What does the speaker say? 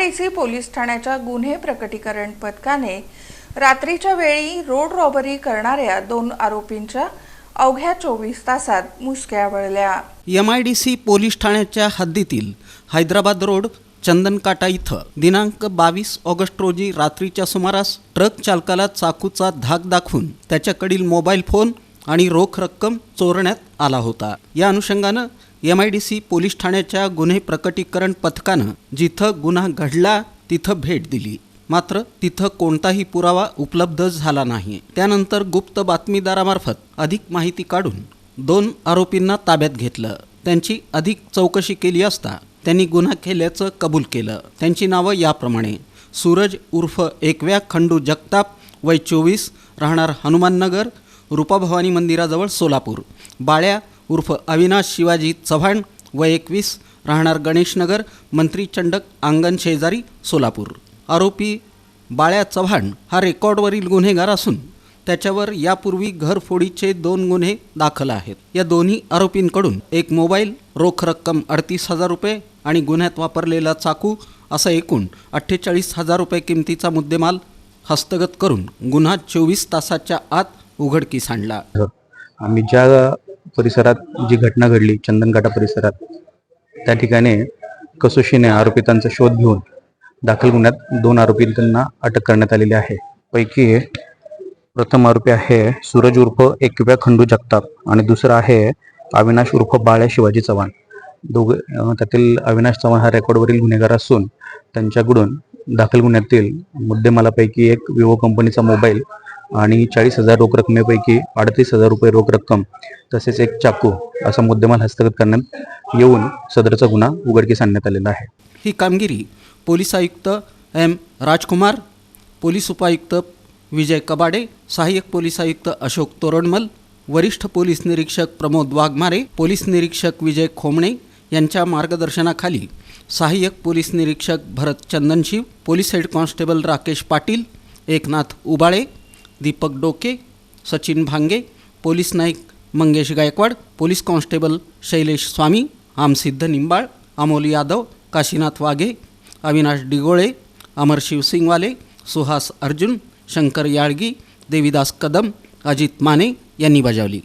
MIDC police ठाण्याच्या गुन्हे प्रकटीकरण पथकाने रात्रीच्या वेळी रोड रॉबरी करणाऱ्या दोन आरोपींच्या अवघ्या चोवीस तासात मुसक्या वळल्या. M I D C police ठाण्याच्या हद्दीतील हैदराबाद रोड चंदनकाटा इथं दिनांक बावीस ऑगस्ट रोजी रात्रीच्या सुमारास ट्रक चालकाला चाकूचा धाक दाखवून त्याच्याकडील मोबाईल फोन आणि रोख रक्कम चोरण्यात आला होता. या अनुषंगानं M I D C police ठाण्याच्या गुन्हे प्रकटीकरण पथकानं जिथं गुन्हा घडला तिथं भेट दिली. मात्र तिथं कोणताही पुरावा उपलब्ध झाला नाही. त्यानंतर गुप्त बातमीदारामार्फत अधिक माहिती काढून दोन आरोपींना ताब्यात घेतलं. त्यांची अधिक चौकशी केली असता त्यांनी गुन्हा केल्याचं कबूल केलं. त्यांची नावं याप्रमाणे. सूरज उर्फ एकव्या खंडू जगताप वय चोवीस राहणार हनुमाननगर रूपाभवानी मंदिराजवळ सोलापूर. बाळ्या उर्फ अविनाश शिवाजी चव्हाण व एकवीस राहणार गणेशनगर मंत्री चंडक आंगण शेजारी सोलापूर. आरोपी बाळ्या चव्हाण हा रेकॉर्डवरील गुन्हेगार असून त्याच्यावर यापूर्वी घरफोडीचे दोन गुन्हे दाखल आहेत. या दोन्ही आरोपींकडून एक मोबाईल रोख रक्कम अडतीस हजार रुपये आणि गुन्ह्यात वापरलेला चाकू असा एकूण अठ्ठेचाळीस हजार रुपये किमतीचा मुद्देमाल हस्तगत करून गुन्हा चोवीस तासाच्या आत उघडकीस आणला. आम्ही ज्या परिसरात जी घटना घडली चंदनकाटा परिसरात त्या ठिकाणी कसोशीने आरोपितांचा शोध घेऊन दाखल गुन्ह्यात दोन आरोपींना अटक करण्यात आलेली आहे. पैकी प्रथम आरोपी आहे सूरज उर्फ एकव्या खंडू जगताप आणि दुसरा आहे अविनाश उर्फ बाळ्या शिवाजी चव्हाण. दोघे त्यातील अविनाश चव्हाण हा रेकॉर्डवरील गुन्हेगार असून त्यांच्याकडून दाखल गुन्ह्यातील मुद्देमालापैकी एक विवो कंपनीचा मोबाईल आणि चाळीस हजार रोख रकमेपैकी अडतीस हजार रुपये रोख रक्कम तसेच एक चाकू असा मुद्देमाल हस्तगत करण्यात येऊन सदरचा गुन्हा उघडकीस आणण्यात आलेला आहे. ही कामगिरी पोलीस आयुक्त एम राजकुमार पोलीस उपायुक्त विजय कबाडे सहाय्यक पोलीस आयुक्त अशोक तोरणमल वरिष्ठ पोलीस निरीक्षक प्रमोद वाघमारे पोलीस निरीक्षक विजय खोमणे यांच्या मार्गदर्शनाखाली सहाय्यक पोलीस निरीक्षक Bharat Chandanshiv police head constable Rakesh Patil Eknath Ubale Deepak Doke Sachin Bhange police Naik Mangesh Gaikwad police constable Shailesh Swami Amsiddha Nimbal Amol Yadav Kashinath Waghe Avinash Digole Amar Shivsingwale Suhas Arjun Shankar Yalgi Devidas Kadam Ajit Mane यांनी बजावली.